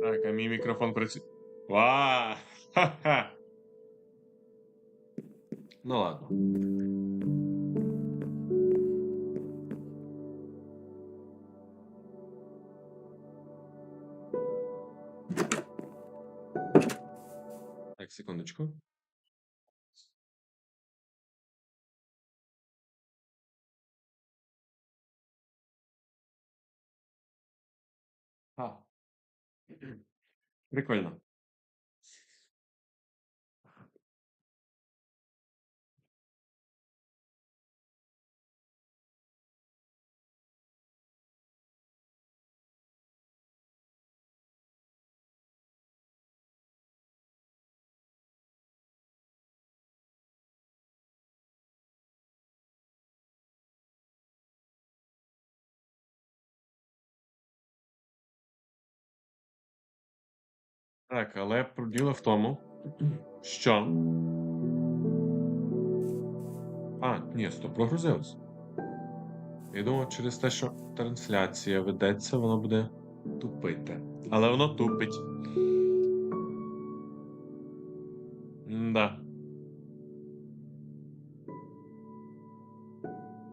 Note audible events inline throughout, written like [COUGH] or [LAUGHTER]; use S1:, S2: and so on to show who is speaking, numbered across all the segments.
S1: Так, а мій мікрофон працює. Ва! Ха-ха! [LAUGHS] Ну ладно. Так, секундочку. Прикольно. Так, але діло в тому, що. А, ні, стоп, прогрузилось. Я думав, через те, що трансляція ведеться, воно буде тупити. Але воно тупить. Да.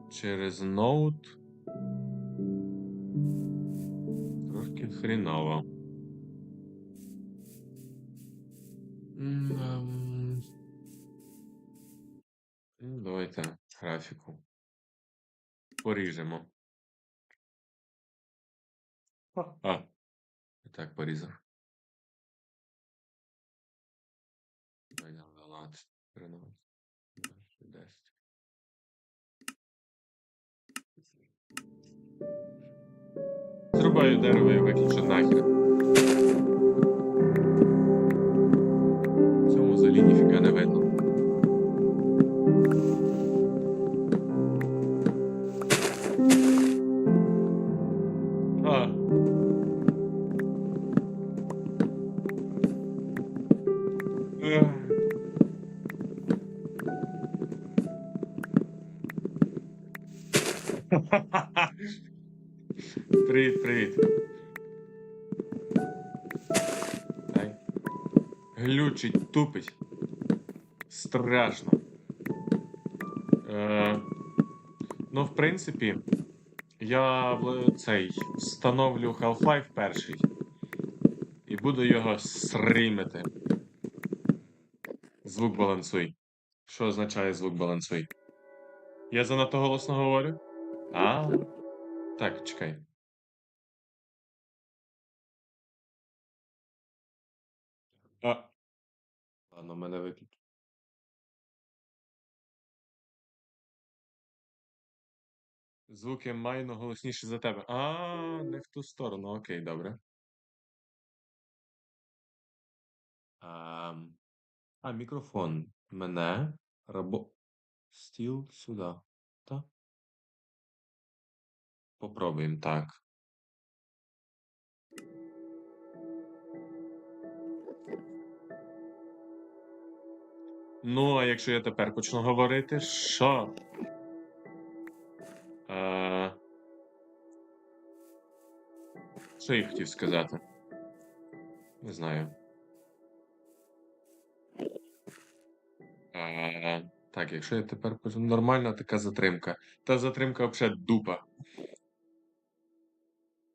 S1: Через ноут. Трошки хріново. М, ем. Ну, Давайте графіку. Поріжемо. А, і так порізав. Давай, 12, 13, 10. Зрубаю дерево і виключу нахер. В цьому залі ніфіга не видно. А. Ех. [LAUGHS] Привіт, привіт. Ай. Глючить, тупить. Страшно. Е, ну, в принципі, я цей встановлю Half-Life перший. І буду його стрімити. Звук балансуй. Що означає звук балансуй? Я занадто голосно говорю? А. Так, чекай. А. Ладно, мене виключ. Звуки майно голосніше за тебе. А, не в ту сторону. Окей, добре. А, а мікрофон мене рабо... Стіл сюди. Так? Попробуємо так. Ну, а якщо я тепер почну говорити, що? Що я хотів сказати? Не знаю. Так, якщо я тепер. Нормальна така затримка. Та затримка взагалі дупа.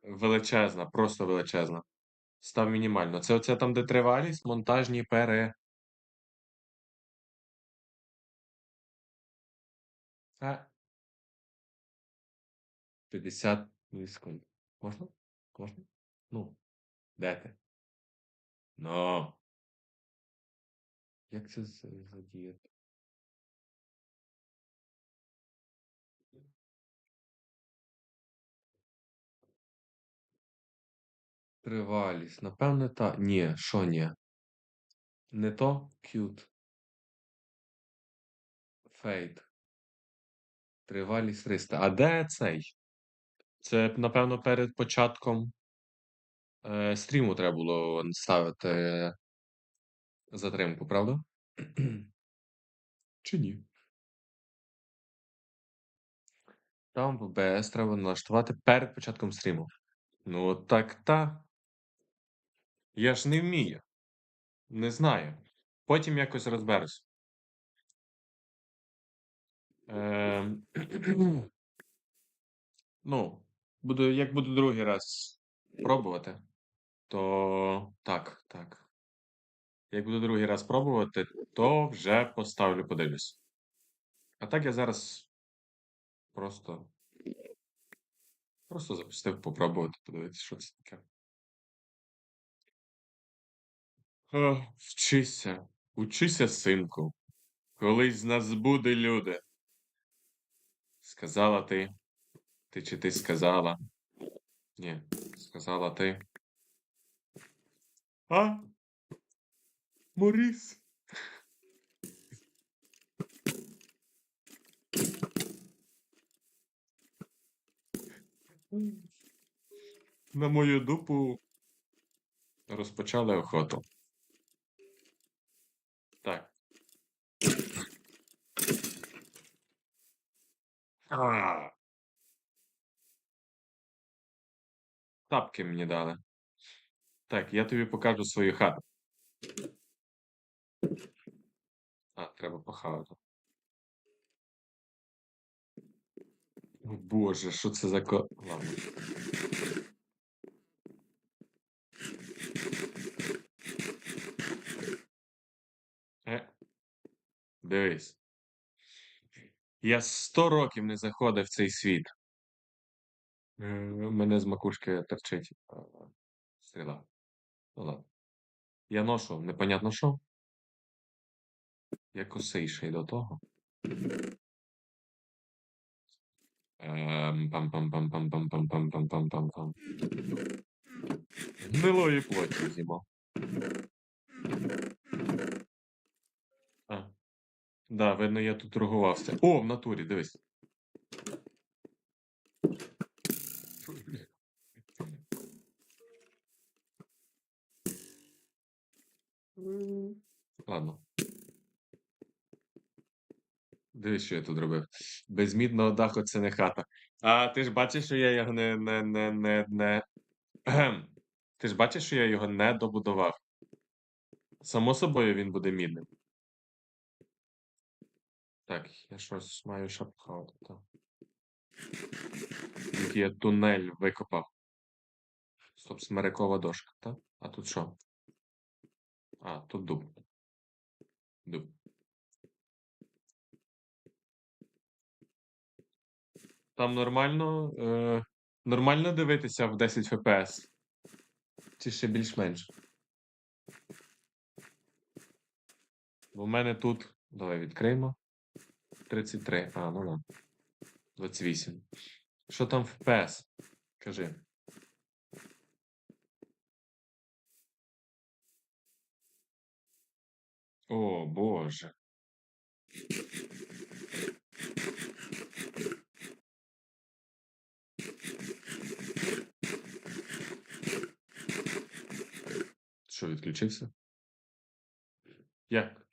S1: Величезна, просто величезна. Став мінімально. Це оце там, де тривалість, монтажні пере. Це 50 мілісекунд. Можна? Можна? Ну, де ти? Ну. Як це задіяти? Тривалість. Напевне, та. Ні, що ні? Не то cute. Fade. Тривалість 300. А де цей? Це, напевно, перед початком е, стріму треба було ставити е, затримку, правда? Чи ні? Там в OBS треба налаштувати перед початком стріму. Ну, так та. Я ж не вмію. Не знаю. Потім якось розберусь. Ем, [CLEARS THROAT] ну, буду, як буду другий раз пробувати, то так, так. Як буду другий раз пробувати, то вже поставлю, подивлюсь. А так я зараз просто. Просто запустив попробувати, подивитися, що це таке. Ах, Вчися, учися, синку. Колись з нас буде люди. Сказала ти. Ти чи ти сказала? Ні, сказала ти. А? Моріс. На мою дупу розпочали охоту. Так. А. Тапки мені дали. Так, я тобі покажу свою хату. А, треба похавати. О Боже, що це за ко. Ладно. Е. Дивись. Я сто років не заходив в цей світ. Е, Мене з макушки торчить е, стріла. Ну ладно. Я ношу непонятно що. Я косий ще й до того. Ем, Пам-пам-пам-пам-пам-пам-пам-пам-пам-пам. Гнилої плоті зімо. А. Да, видно, я тут торгувався. О, в натурі, дивись. Ладно. Дивись, що я тут робив. Без мідного даху це не хата. А ти ж бачиш, що я його не. не, не, не, не... Ти ж бачиш, що я його не добудував. Само собою він буде мідним. Так, я щось маю пхати. Тут я тунель викопав. Стоп, смерекова дошка, так? А тут що? А, тут дуб. Дуб. Там нормально. Е, нормально дивитися в 10 FPS. Чи ще більш-менш? Бо в мене тут. Давай відкриємо. 33. А, ну ладно. 28. Що там в FPS? Кажи. О, Боже. Що, відключився? Як?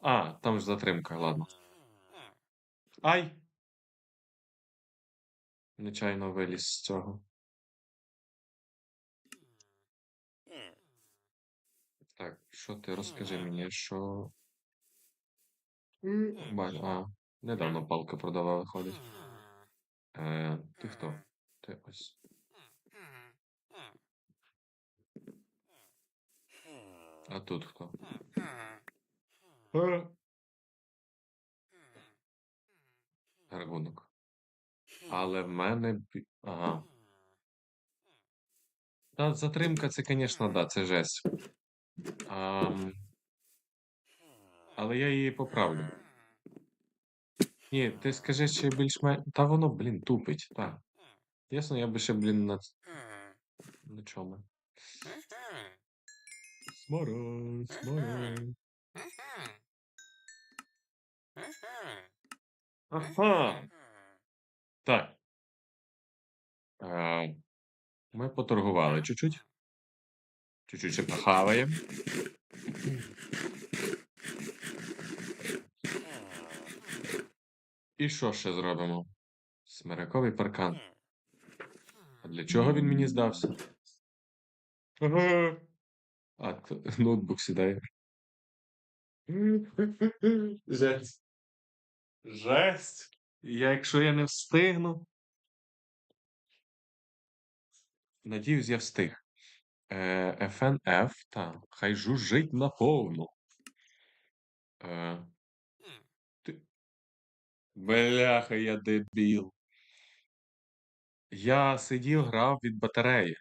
S1: А, там ж затримка, ладно. Ай! Нечайно виліз з цього. Так, що ти розкажи мені, що. Ба- А, недавно палка продавала, виходить. Е, ти хто? Ти ось. А тут хто? Е. Але в мене. Ага. Та затримка, це, звісно, да, це жесть. Ам, Але я її поправлю. Ні, ти скажи, чи більш-менш. Та воно, блін, тупить, так. Ясно, я би ще, блін, на, на чому. Смород, смород. Ага. Так. Е, ми поторгували чуть-чуть. Чуть-чуть ще похаваємо. І що ще зробимо? Смиряковий паркан. Для чого він мені здався? Ага. А, ноутбук сідає. Жесть. Жесть. Я, якщо я не встигну. Надіюсь, я встиг. Е, FNF, так, хай жужжить наповну. Е, ти... Бляха, я дебіл. Я сидів, грав від батареї.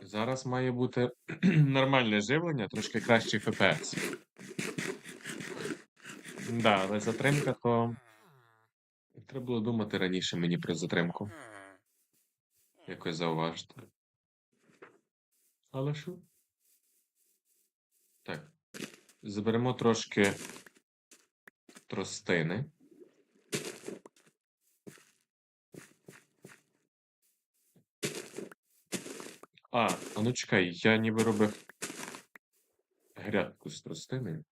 S1: Зараз має бути [CLEARS THROAT] нормальне живлення, трошки кращий FPS. Да, але затримка то. Треба було думати раніше мені про затримку. Якось зауважити. Але що? Так. Заберемо трошки тростини. А, а ну чекай, я ніби робив грядку з тростини.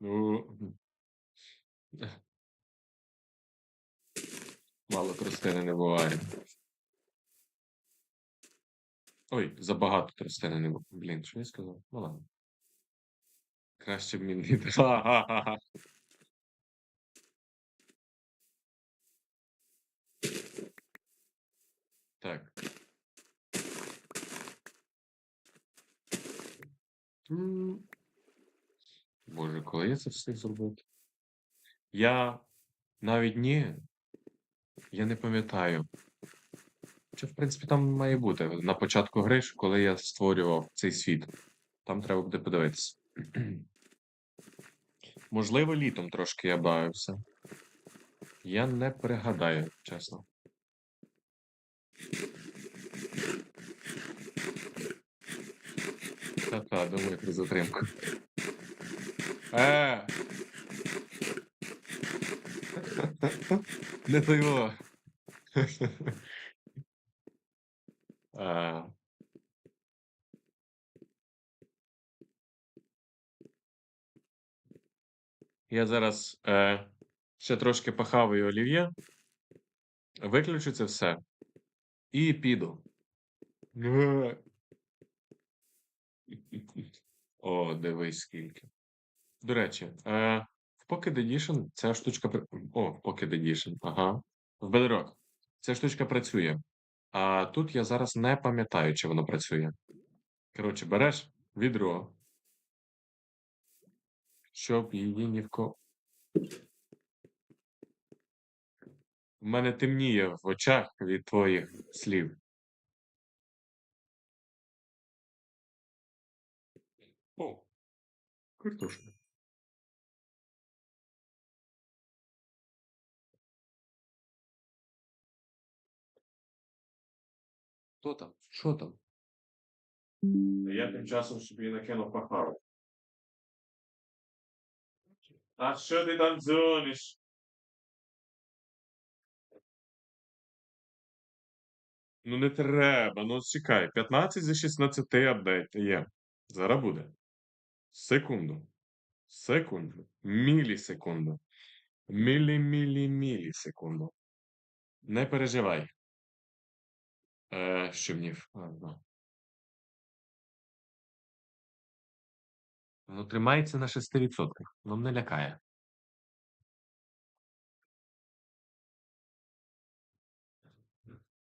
S1: Ну. Мало тростини не буває. Ой, забагато тростини не буває. Блін, що я сказав? Ну ладно. Краще б мені. [LAUGHS] Так. Боже, коли я це встиг зробити? Я навіть ні. Я не пам'ятаю. Чи, в принципі, там має бути на початку гри, коли я створював цей світ. Там треба буде подивитися. [CLEARS THROAT] Можливо, літом трошки я бавився. Я не пригадаю, чесно. Та-та, думаю про затримку. Е! [LAUGHS] Не той [LAUGHS] во. А. Я зараз е, ще трошки похаваю олів'є, виключу це все і піду. [LAUGHS] О, дивись скільки. До речі, е, в Pocket Edition ця штучка. О, в Pocket Edition, ага. В Bedrock. Ця штучка працює. А тут я зараз не пам'ятаю, чи воно працює. Коротше, береш відро, щоб її ні в ко. У мене темніє в очах від твоїх слів. О, картошка. Хто там? Що там? Я тим часом собі накинув пахаву. А що ти там дзвониш? Ну не треба, ну чекай. 15 зі 16 апдейт є. Зараз буде. Секунду. Секунду. Мілісекунду. Мілі-мілі-мілісекунду. Не переживай. Е, щемнів. Ладно. Ну, тримається на 6%. Ну, не лякає.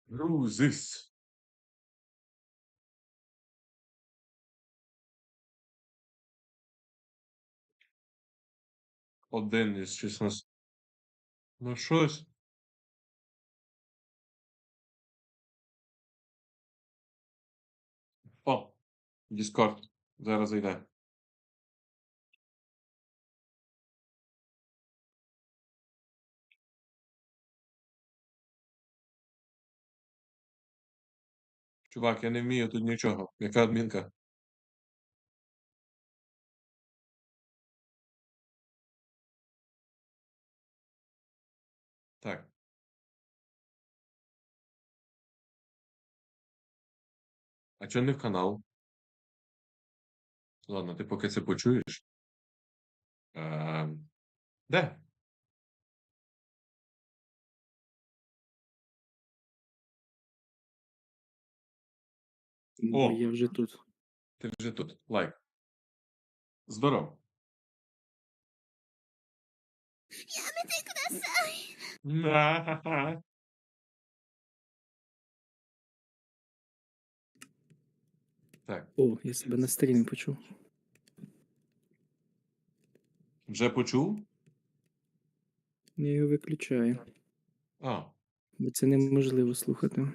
S1: Грузись. Один із 16. Ну, щось. О, Discord. Зараз зайде. Чувак, я не вмію тут нічого. Яка адмінка? Так. А чого не в канал? Ладно, ти поки це почуєш. Е, де? О.
S2: я вже тут.
S1: Ти вже тут. Лайк. Здоров. На-ха-ха. Так,
S2: О, я себе на стрімі почув.
S1: вже почув?
S2: Я його виключаю,
S1: А,
S2: бо це неможливо слухати.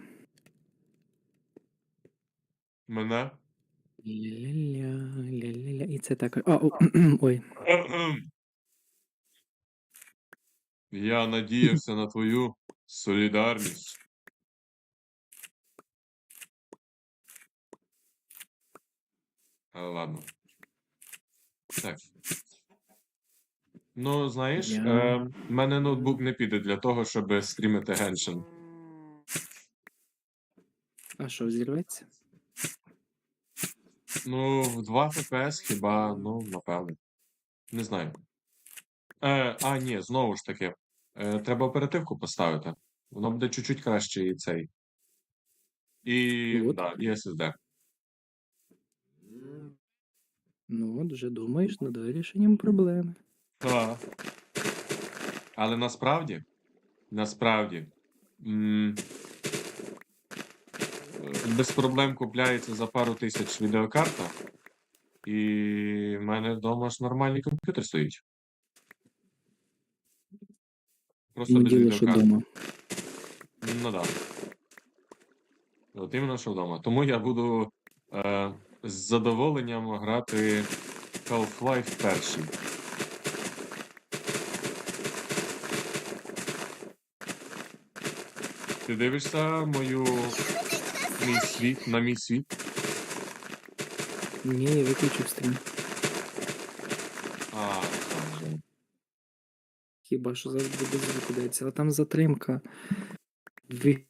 S1: Мене.
S2: Ля-ля-ля, ля-ля-ля. І це так. А, о, [CLEARS THROAT] ой.
S1: Я надіявся на твою солідарність. Ладно. Так. Ну, знаєш,
S2: Я-
S1: е, в мене ноутбук не піде для того, щоб стрімити Genshin.
S2: А що, взірветься?
S1: Ну, в 2 FPS хіба, ну, напевно. Не знаю. Е, а, ні, знову ж таки. Е, треба оперативку поставити. Воно буде чуть-чуть краще і цей. І,
S2: От.
S1: да, і SSD.
S2: Ну, от вже думаєш над вирішенням проблеми.
S1: Так. Але насправді, насправді, м, без проблем купляється за пару тисяч відеокарта, і в мене вдома ж нормальний комп'ютер стоїть. Просто без відеокарти. Ну да. От іменно що вдома. Тому я буду е, з задоволенням грати Half-Life перший. Ти дивишся мою мій світ на мій світ?
S2: Ні, я виключив стрім.
S1: А, так.
S2: Хіба що завжди буде звук дається, але там затримка. Дві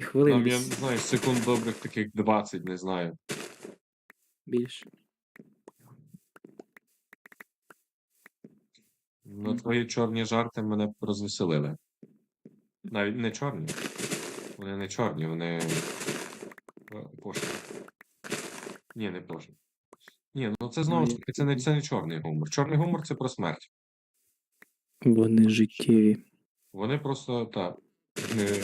S2: хвилин
S1: Там я не знаю, секунд добрих таких 20, не знаю.
S2: більше.
S1: Ну, твої чорні жарти мене розвеселили. Навіть не чорні. Вони не чорні, вони пошлі. Ні, не пошлі. Ні, ну це знову ж таки, це не, це не чорний гумор. Чорний гумор це про смерть.
S2: Вони життєві.
S1: Вони просто так. е,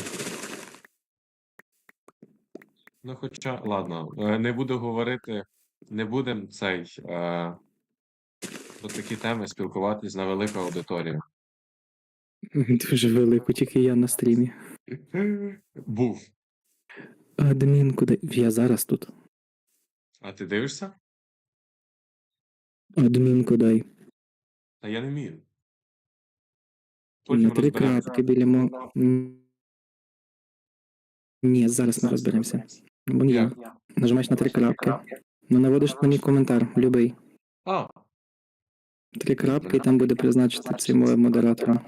S1: Ну, хоча, ладно, е, не буду говорити, не будемо цей е, про такі теми спілкуватись на велику аудиторію.
S2: Дуже велику, тільки я на стрімі. [LAUGHS]
S1: Був.
S2: Адмін, куди. Я зараз тут.
S1: А ти дивишся?
S2: Адмін дай.
S1: Та я не вмію.
S2: На три
S1: розберемося.
S2: крапки біля мо. Ні, зараз ми розберемося. Вон я.
S1: Як?
S2: Нажимаєш на три крапки. Ну, наводиш на мій коментар, любий.
S1: А,
S2: Три крапки, і там буде призначити цим модератором.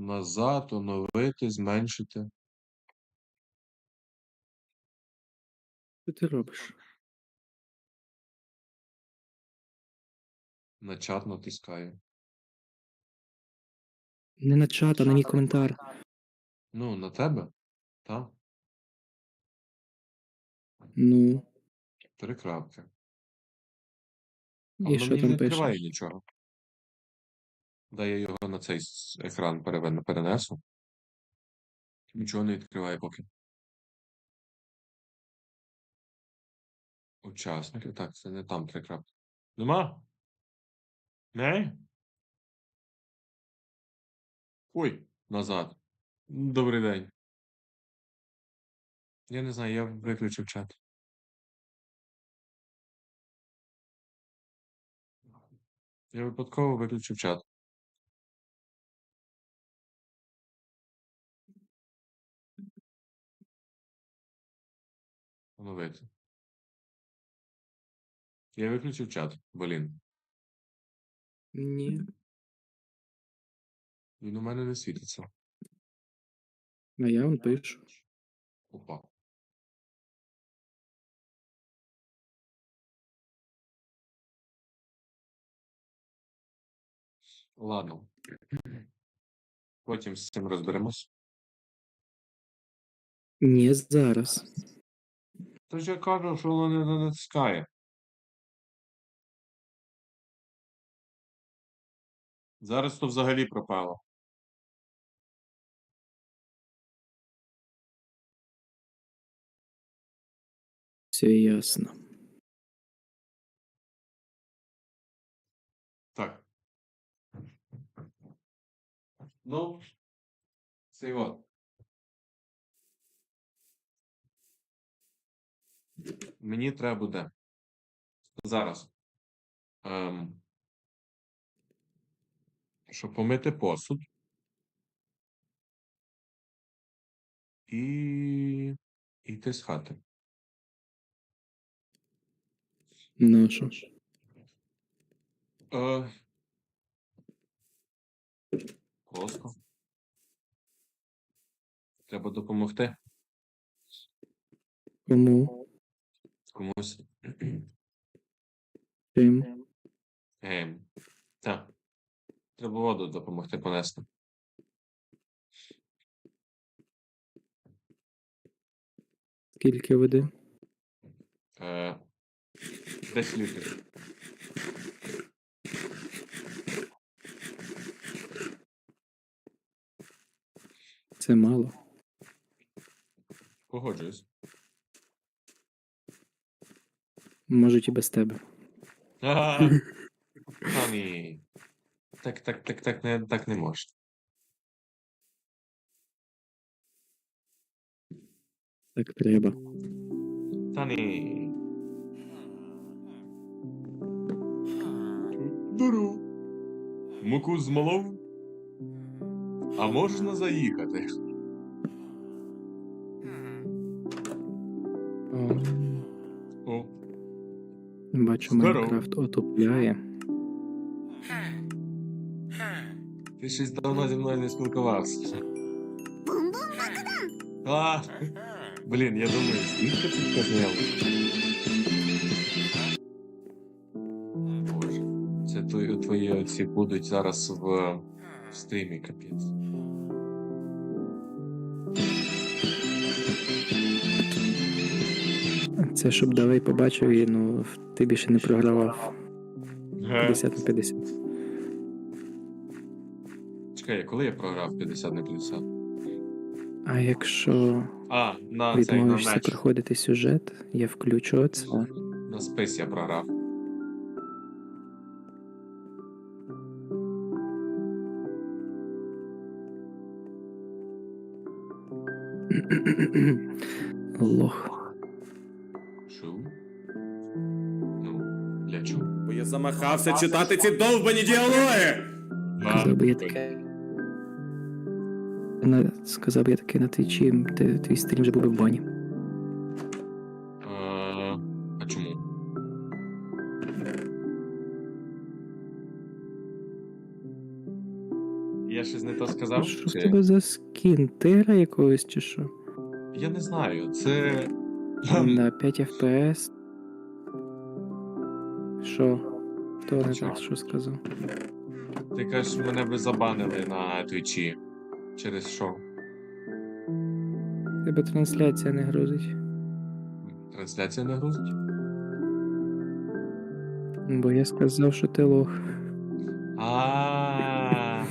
S1: Назад, оновити, зменшити.
S2: Що ти робиш?
S1: На чат натискаю.
S2: Не на чат, а на мій коментар.
S1: Ну, на тебе? Так.
S2: Ну,
S1: Три крапки. А
S2: і
S1: воно
S2: що
S1: мені
S2: там
S1: не відкриває нічого. Дай я його на цей екран перенесу. Нічого не відкриває поки. Учасники. Так, це не там три крапки. Нема? Не? Ой, назад. Добрий день. Я не знаю, я виключив чат. Я випадково виключив чат. Оновити. Я виключив чат, блін.
S2: Ні.
S1: Він у мене не світиться.
S2: А я вам пишу.
S1: Опа. Ладно. Потім з цим розберемось.
S2: Ні, зараз.
S1: Тож я кажу, що воно не натискає. Зараз то взагалі пропало.
S2: Все ясно.
S1: Так. Ну, цей от. Мені треба буде зараз. Ем, щоб помити посуд. І йти з хати.
S2: Нашу.
S1: Е, Просто. Треба допомогти
S2: Кому?
S1: Комусь.
S2: Чим?
S1: Ем, так. Треба воду допомогти понести.
S2: Скільки води?
S1: Е, 10 літрів.
S2: Це мало.
S1: Погоджуюсь.
S2: Можуть і без тебе.
S1: Ага. [LAUGHS] Ні. Так, так, так, так, не, так не можна.
S2: Так треба.
S1: Та ні. Беру. Муку змолов. А можна заїхати?
S2: О,
S1: О,
S2: бачу,
S1: Здорово.
S2: Майнкрафт отопляє.
S1: ти щось давно зі мною не спілкувався. А, блін, я думаю, звідки ти таке знав? Боже, це твої, твої оці будуть зараз в, в стрімі, капець.
S2: Це щоб давай побачив і ну ти більше не програвав. 50 на 50.
S1: Чекай, коли я програв 50 на 50?
S2: А якщо
S1: А, на цей, на
S2: відмовишся
S1: меч.
S2: проходити сюжет, я включу це.
S1: На спис я програв.
S2: Лох.
S3: Я замахався читати ці довбані діалоги!
S2: Сказав би я таке. На, сказав би я таке на твічі, ти, твій стрім вже був би в бані.
S1: А, а чому? Я щось не то сказав?
S2: Що в тебе за скін? Тира якогось чи що?
S1: Я не знаю, це.
S2: На 5 FPS. Що?
S1: Чого?
S2: так що сказав?
S1: Ти кажеш, мене би забанили на твічі. Через що?
S2: Тебе трансляція не грузить.
S1: Трансляція не грузить?
S2: Бо я сказав, що ти лох.
S1: А.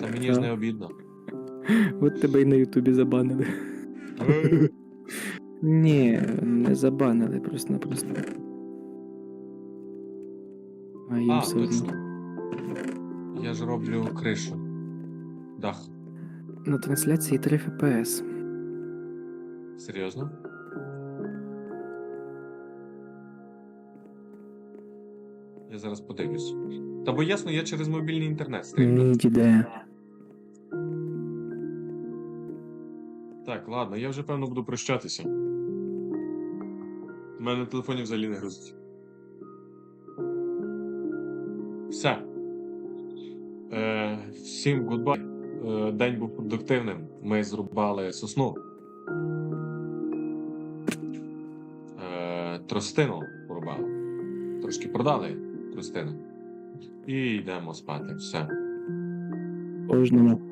S1: Та мені ж не обідно.
S2: От тебе і на Ютубі забанили. Ні, не забанили, просто-напросто. А їм
S1: А,
S2: все одно.
S1: Я ж роблю кришу. Дах.
S2: На трансляції 3 FPS.
S1: Серйозно? Я зараз подивлюсь. Та бо ясно, я через мобільний інтернет стрімлю.
S2: Ні.
S1: Так, ладно, я вже певно буду прощатися. У мене на телефоні взагалі не грузить. Все. Е, всім гудбай. Е, день був продуктивним. Ми зрубали сосну. Е, тростину порубали. Трошки продали тростину. І йдемо спати. Все.
S2: Кожному.